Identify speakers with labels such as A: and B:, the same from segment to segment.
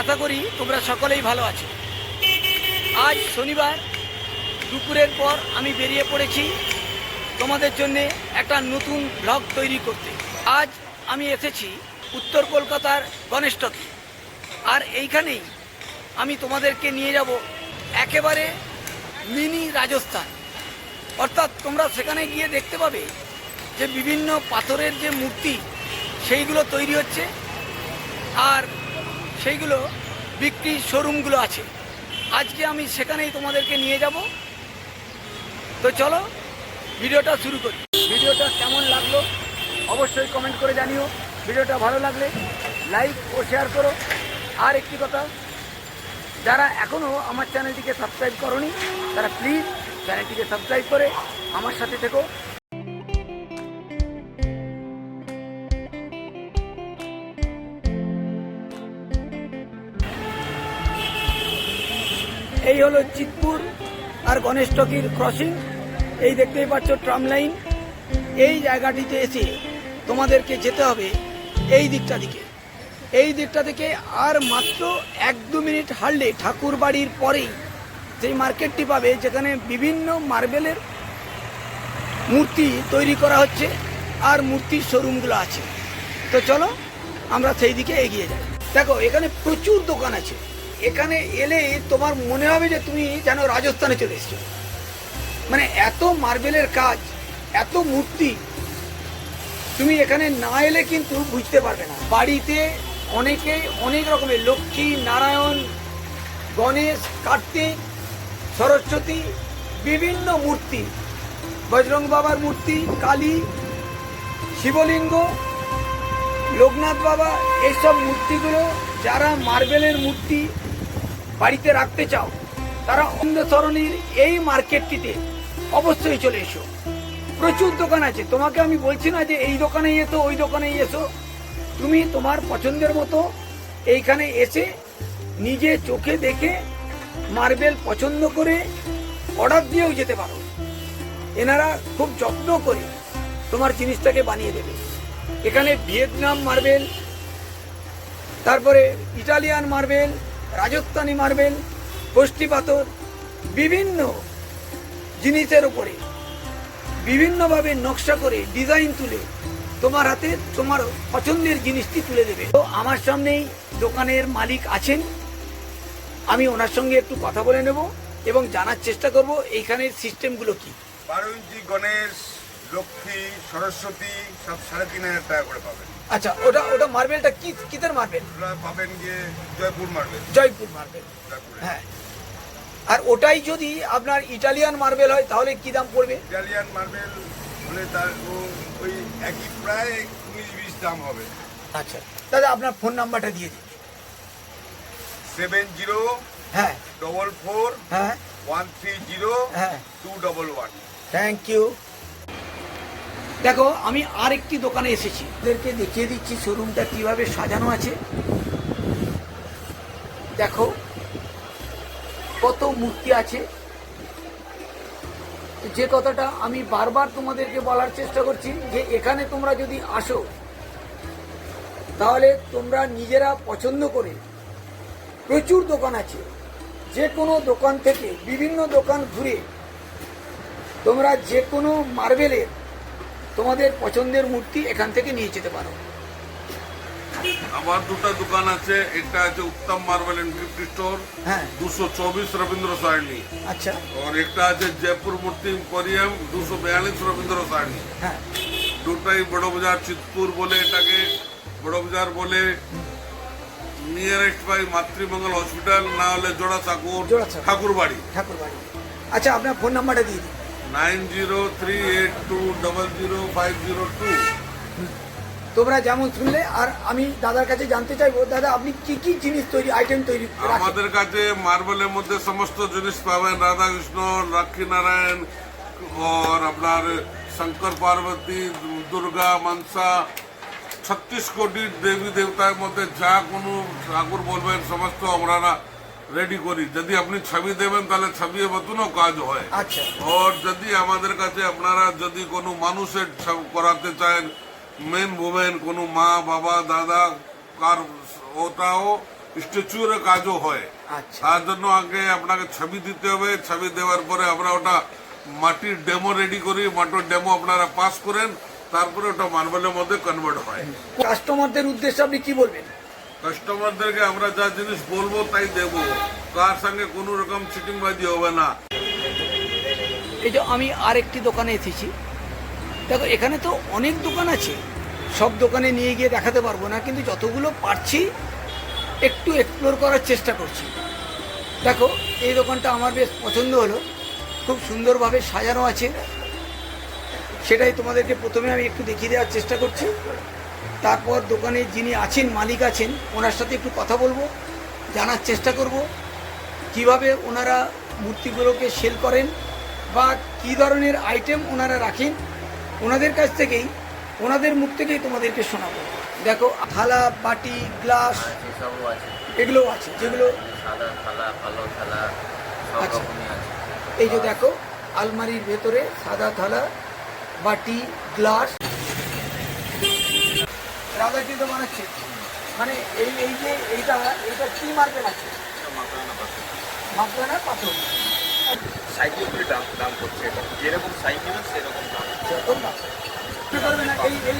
A: আশা করি তোমরা সকলেই ভালো আছো। আজ শনিবার, দুপুরের পর আমি বেরিয়ে পড়েছি তোমাদের জন্য একটা নতুন ব্লগ তৈরি করতে। আজ আমি এসেছি উত্তর কলকাতার গণেশটকে। আর এইখানেই আমি তোমাদেরকে নিয়ে যাব একেবারে মিনি রাজস্থান। অর্থাৎ তোমরা সেখানে গিয়ে দেখতে পাবে যে বিভিন্ন পাথরের যে মূর্তি, সেইগুলো তৈরি হচ্ছে। আর সেইগুলো বিক্রি শোরুমগুলো আছে। আজকে আমি সেখানেই তোমাদেরকে নিয়ে যাব। তো চলো, ভিডিওটা শুরু করি। ভিডিওটা কেমন লাগল অবশ্যই কমেন্ট করে জানিও। ভিডিওটা ভালো লাগলে লাইক ও শেয়ার করো। আর একটি কথা, যারা এখনও আমার চ্যানেলটিকে সাবস্ক্রাইব করনি, তারা প্লিজ চ্যানেলটিকে সাবস্ক্রাইব করে আমার সাথে থেকো। এই হলো চিতপুর আর গণেশ টকির ক্রসিং এই দেখতেই পাচ্ছ ট্রাম লাইন এই জায়গাটিতে এসে তোমাদেরকে যেতে হবে এই দিকটা দিকে। এই দিকটা থেকে আর মাত্র এক দু মিনিট হারলে ঠাকুর বাড়ির পরেই সেই মার্কেটটি পাবে, যেখানে বিভিন্ন মার্বেলের মূর্তি তৈরি করা হচ্ছে আর মূর্তির শোরুমগুলো আছে। তো চলো আমরা সেই দিকে এগিয়ে যাই। দেখো, এখানে প্রচুর দোকান আছে। এখানে এলে তোমার মনে হবে যে তুমি যেন রাজস্থানে চলে এসছো। মানে এত মার্বেলের কাজ, এত মূর্তি, তুমি এখানে না এলে কিন্তু বুঝতে পারবে না। বাড়িতে অনেকে অনেক রকমের, লক্ষ্মী, নারায়ণ, গণেশ, কার্তিক, সরস্বতী, বিভিন্ন মূর্তি, বজরং বাবার মূর্তি, কালী, শিবলিঙ্গ, লোকনাথ বাবা এইসব মূর্তিগুলো, যারা মার্বেলের মূর্তি বাড়িতে রাখতে চাও, তারা অন্ধসরণীর এই মার্কেটটিতে অবশ্যই চলে এসো। প্রচুর দোকান আছে। তোমাকে আমি বলছি না যে এই দোকানেই এসো, ওই দোকানেই এসো। তুমি তোমার পছন্দের মতো এইখানে এসে নিজে চোখে দেখে মার্বেল পছন্দ করে অর্ডার দিয়েও যেতে পারো। এনারা খুব যত্ন করে তোমার জিনিসটাকে বানিয়ে দেবে। এখানে ভিয়েতনাম মার্বেল, তারপরে ইটালিয়ান মার্বেল রাজস্থানী মার্বেল গোষ্ঠী পাথর, বিভিন্ন জিনিসের উপরে বিভিন্নভাবে নকশা করে ডিজাইন তুলে তোমার হাতে তোমার পছন্দের জিনিসটি তুলে দেবে। তো আমার সামনেই দোকানের মালিক আছেন। আমি ওনার সঙ্গে একটু কথা বলে নেব এবং জানার চেষ্টা করব, এইখানের সিস্টেমগুলো কি?
B: বারো ইঞ্চি গণেশ লক্ষ্মী সরস্বতী সব সাড়ে তিন হাজার টাকা করে পাবেন।
A: আচ্ছা ওটা ওটা মার্বেলটা কি কিতের মার্বেল?
B: ওগুলো পাবেন গিয়ে জয়পুর মার্বেল।
A: জয়পুর মার্বেল। হ্যাঁ। আর ওটাই যদি আপনার ইটালিয়ান মার্বেল হয় তাহলে কি দাম পড়বে?
B: ইটালিয়ান মার্বেল হলে তার ওই একই প্রায় উনিশ বিশ দাম হবে।
A: আচ্ছা। দাদা আপনার ফোন নাম্বারটা দিয়ে দিন।
B: সেভেন জিরো
A: হ্যাঁ।
B: ডবল ফোর
A: হ্যাঁ।
B: ওয়ান থ্রি জিরো
A: হ্যাঁ।
B: Two double one.
A: Thank you. দেখো, আমি আর একটি দোকানে এসেছি। ওদেরকে দেখিয়ে দিচ্ছি শোরুমটা কীভাবে সাজানো আছে। দেখো, কত মূর্তি আছে। যে কথাটা আমি বারবার তোমাদেরকে বলার চেষ্টা করছি, যে এখানে তোমরা যদি আসো, তাহলে তোমরা নিজেরা পছন্দ করে প্রচুর দোকান আছে। যে কোনো দোকান থেকে বিভিন্ন দোকান ঘুরে তোমরা যে কোনো মার্বেলের তোমাদের পছন্দের মূর্তি এখান থেকে নিয়ে যেতে পারো।
C: আমার দুটো দোকান আছে একটা আছে Uttam marble and gift store
A: হ্যাঁ।
C: দুশো চব্বিশ রবীন্দ্র সারণী।
A: আচ্ছা।
C: और একটা আছে জয়পুর মূর্তি ইম্পোরিয়াম দুশো বিয়াল্লিশ রবীন্দ্র সারণী।
A: হ্যাঁ।
C: দুটাই বড় বাজার চিতপুর বলে এটাকে বড় বাজার বলে নিয়ারেস্ট বাই মাতৃমঙ্গল হসপিটাল না হলে জোড়াসাঁকুর
A: জোড়াসাঁকুর।
C: ঠাকুরবাড়ি।
A: ঠাকুর বাড়ি আচ্ছা আপনার ফোন নাম্বারটা দিয়ে দিন।
C: Nine zero three eight two double zero five zero two.
A: তোমরা যেমন শুনলে আর আমি দাদার কাছে জানতে চাইব দাদা আপনি কি কি জিনিস তৈরি আইটেম তৈরি
C: আমাদের কাছে মার্বেলের মধ্যে সমস্ত জিনিস পাবেন রাধাকৃষ্ণ লক্ষ্মী নারায়ণ और আপনার শঙ্কর পার্বতী দুর্গা মনসা ছত্রিশ কোটি দেবী দেবতার মধ্যে যা কোনো ঠাকুর বলবেন সমস্ত আমরা রেডি করি। যদি আপনি ছবি দেবেন তাহলে ছবি মতনও কাজ হয়।
A: আচ্ছা।
C: और যদি আমাদের কাছে আপনারা যদি কোনো মানুষের করাতে চান মেন ওমেন কোনো মা বাবা দাদা কার ওটাও স্ট্যাচুর কাজও হয়।
A: আচ্ছা।
C: তার জন্য আগে আপনাকে ছবি দিতে হবে। ছবি দেওয়ার পরে আমরা ওটা মাটির ডেমো রেডি করি। মাটির ডেমো আপনারা পাস করেন। তারপরে ওটা মার্বেলের মধ্যে কনভার্ট হয়।
A: কাস্টমারদের উদ্দেশ্যে আপনি কি বলবেন?
C: কাস্টমারদেরকে আমরা যা জিনিস বলব তাই দেব। তার সঙ্গে কোনো রকম চিটিংবাজি হবে না।
A: এই যে আমি আর একটি দোকানে এসেছি। দেখো, এখানে তো অনেক দোকান আছে। সব দোকানে নিয়ে গিয়ে দেখাতে পারব না, কিন্তু যতগুলো পারছি, একটু এক্সপ্লোর করার চেষ্টা করছি। দেখো, এই দোকানটা আমার বেশ পছন্দ হলো। খুব সুন্দরভাবে সাজানো আছে। সেটাই তোমাদেরকে প্রথমে আমি একটু দেখিয়ে দেওয়ার চেষ্টা করছি। তারপর দোকানে যিনি আছেন মালিক আছেন ওনার সাথে একটু কথা বলব জানার চেষ্টা করব কীভাবে ওনারা মূর্তিগুলোকে সেল করেন বা কী ধরনের আইটেম ওনারা রাখেন ওনাদের কাছ থেকেই ওনাদের মুখ থেকেই তোমাদেরকে শোনাবো। দেখো থালা বাটি গ্লাস
D: আছে।
A: এগুলোও আছে যেগুলো আচ্ছা। এই যে দেখো আলমারির ভেতরে সাদা থালা বাটি গ্লাস রাধা কিন্তু বানাচ্ছে মানে এই এই যে এইটা এইটা কি মার্বেল আছে? মাকড়ানা পাথর?
E: সাইজের উপরে দাম দাম করছে এটা। যেরকম নেবেন সেরকম দাম।
A: সেরকম দাম। কি করবে না এই এই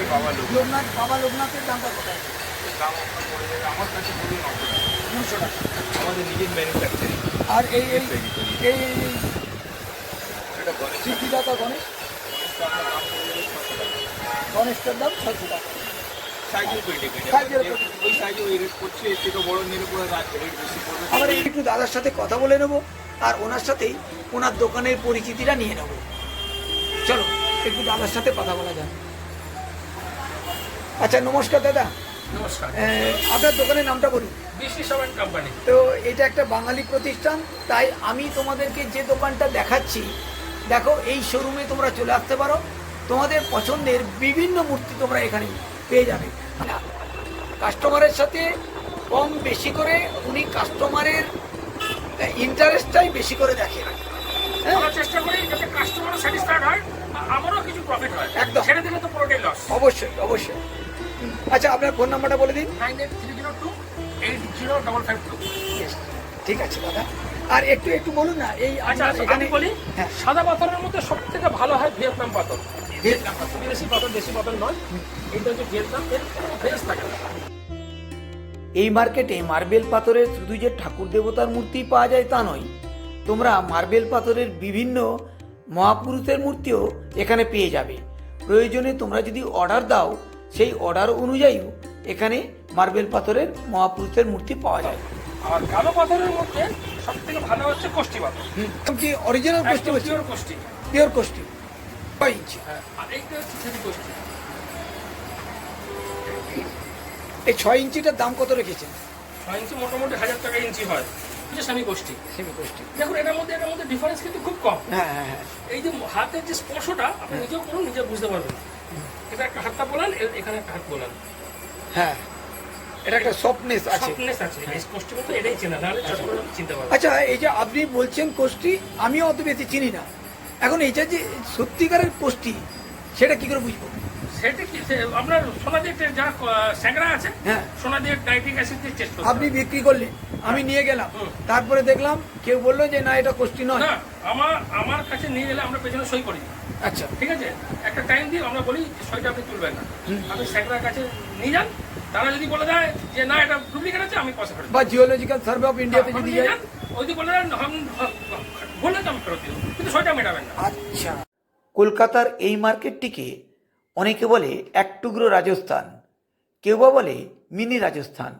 A: এই
E: বাবা লোক।
A: লোকনাথ বাবা লোকনাথের দামটা কোথায়?
E: দাম আপনার পড়ে যাবে। আমার কাছে বলুন
A: দুশো টাকা।
E: আমাদের নিজের ম্যানুফ্যাকচারিং
A: আর এই এই
E: করি।
A: এই
E: এটা গণেশ।
A: সিদ্ধিদাতা গণেশ?
E: আপনার দাম পড়ে যাবে
A: গণেশটার দাম ছশো টাকা। আমরা একটু দাদার সাথে কথা বলে নেব আর ওনার সাথেই ওনার দোকানের পরিচিতিটা নিয়ে নেব। চলো একটু দাদার সাথে কথা বলা যাক। আচ্ছা নমস্কার দাদা।
F: নমস্কার।
A: আপনার দোকানের নামটা বলুন।
F: কোম্পানি
A: তো এটা একটা বাঙালি প্রতিষ্ঠান তাই আমি তোমাদেরকে যে দোকানটা দেখাচ্ছি দেখো এই শোরুমে তোমরা চলে আসতে পারো। তোমাদের পছন্দের বিভিন্ন মূর্তি তোমরা এখানে পেয়ে যাবে। কাস্টমারের সাথে কম বেশি করে উনি কাস্টমারের ইন্টারেস্টটাই বেশি করে দেখেন হ্যাঁ?
F: আমরা চেষ্টা করি যাতে কাস্টমারও স্যাটিসফাইড হয় আমারও কিছু প্রফিট হয়।
A: একদম।
F: দিলে তো পুরোটাই লস
A: অবশ্যই অবশ্যই। আচ্ছা আপনার ফোন নাম্বারটা বলে দিন।
F: Nine eight three zero two eight zero double five two
A: ঠিক আছে দাদা। আর একটু একটু বলুন না এই
F: আচ্ছা আচ্ছা, আমি বলি
A: হ্যাঁ।
F: সাদা পাথরের মধ্যে সব থেকে ভালো হয় ভিয়েতনাম পাথর। ভিয়েতনাম বিদেশি পাথর দেশি পাথর নয় এটা হচ্ছে ভিয়েতনাম এর ফ্রেশ থাকে।
A: এই মার্কেটে মার্বেল পাথরের শুধু যে ঠাকুর দেবতার মূর্তি পাওয়া যায় তা নয় তোমরা মার্বেল পাথরের বিভিন্ন মহাপুরুষের মূর্তিও এখানে পেয়ে যাবে। প্রয়োজনে তোমরা যদি অর্ডার দাও সেই অর্ডার অনুযায়ীও এখানে মার্বেল পাথরের মহাপুরুষের মূর্তি পাওয়া যায়।
F: আর কালো পাথরের মধ্যে সব থেকে ভালো হচ্ছে কোষ্টি পাথর।
A: অরিজিনাল কোষ্টি হচ্ছে
F: পিওর কোষ্টি
A: পিওর কোষ্টি ইঞ্চি
F: হ্যাঁ
A: এই ছয় ইঞ্চিটার দাম কত রেখেছেন?
F: ছয় ইঞ্চি মোটামুটি হাজার টাকা ইঞ্চি হয়। সেমি কোষ্টি
A: সেমি কোষ্টি
F: দেখুন এটার মধ্যে এটার মধ্যে ডিফারেন্স কিন্তু খুব কম।
A: হ্যাঁ হ্যাঁ হ্যাঁ।
F: এই যে হাতের যে স্পর্শটা আপনি নিজেও করুন নিজে বুঝতে পারবেন। এটা একটা হাতটা বলেন এখানে একটা হাত বলেন।
A: হ্যাঁ। এটা একটা সফটনেস আছে।
F: সফটনেস আছে। এই স্পষ্ট মতো এটাই চেনা। নাহলে ছোট করে চিনতে পারবেন।
A: আচ্ছা এই যে আপনি বলছেন কোষ্টি আমিও অত বেশি চিনি না। এখন এইটা যে সত্যিকারের কোষ্টি সেটা কি করে বুঝব?
F: সেটা কি আপনার দিয়ে যা স্যাংরা আছে
A: হ্যাঁ।
F: দিয়ে অ্যাসিড দিয়ে টেস্ট
A: আপনি বিক্রি করলেন আমি নিয়ে গেলাম। তারপরে দেখলাম কেউ বলল যে না এটা কোষ্টি নয়।
F: না আমার আমার কাছে নিয়ে গেলে আমরা পেছনে সই করি।
A: আচ্ছা।
F: ঠিক আছে? একটা টাইম দিয়ে আমরা বলি সইটা আপনি তুলবেন না। আপনি স্যাংরার কাছে নিয়ে যান তারা যদি বলে দেয় যে না এটা ডুপ্লিকেট আছে আমি পয়সা ফেরত
A: বা জিওলজিক্যাল সার্ভে অফ ইন্ডিয়াতে যদি
F: যান, ওই যদি বলে দেন হাম বললে তো আমি ফেরত দিব।
A: আচ্ছা। কলকাতার এই মার্কেটটিকে অনেকে বলে এক টুকরো রাজস্থান, কেউ বা বলে মিনি রাজস্থান,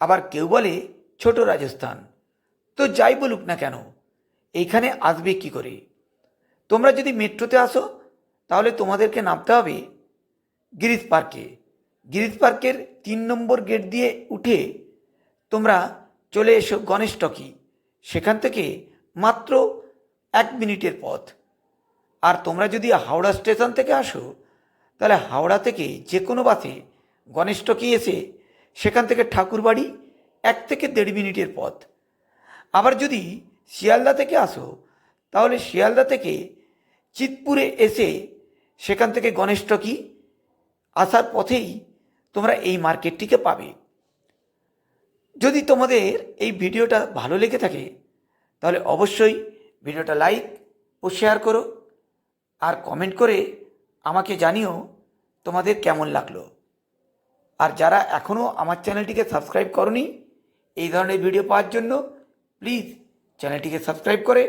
A: আবার কেউ বলে ছোট রাজস্থান। তো যাই বলুক না কেন, এইখানে আসবে কি করে? তোমরা যদি মেট্রোতে আসো, তাহলে তোমাদেরকে নামতে হবে গিরিশ পার্কে। গিরিশ পার্কের তিন নম্বর গেট দিয়ে উঠে তোমরা চলে এসো গণেশ টকি। সেখান থেকে মাত্র এক মিনিটের পথ। আর তোমরা যদি হাওড়া স্টেশন থেকে আসো, তাহলে হাওড়া থেকে যে কোনো বাসে গণেশ টকি এসে সেখান থেকে ঠাকুরবাড়ি এক থেকে দেড় মিনিটের পথ। আবার যদি শিয়ালদা থেকে আসো, তাহলে শিয়ালদা থেকে চিতপুরে এসে সেখান থেকে গণেশ টকি আসার পথেই তোমরা এই মার্কেটটিকে পাবে। যদি তোমাদের এই ভিডিওটা ভালো লেগে থাকে, তাহলে অবশ্যই ভিডিওটা লাইক ও শেয়ার করো আর কমেন্ট করে আমাকে জানিও তোমাদের কেমন লাগল। আর যারা এখনও আমার চ্যানেলটিকে সাবস্ক্রাইব করনি, এই ধরনের ভিডিও পাওয়ার জন্য প্লিজ চ্যানেলটিকে সাবস্ক্রাইব করে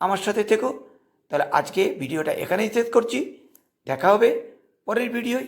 A: আমার সাথে থেকো। তাহলে আজকে ভিডিওটা এখানেই শেষ করছি। দেখা হবে পরের ভিডিওয়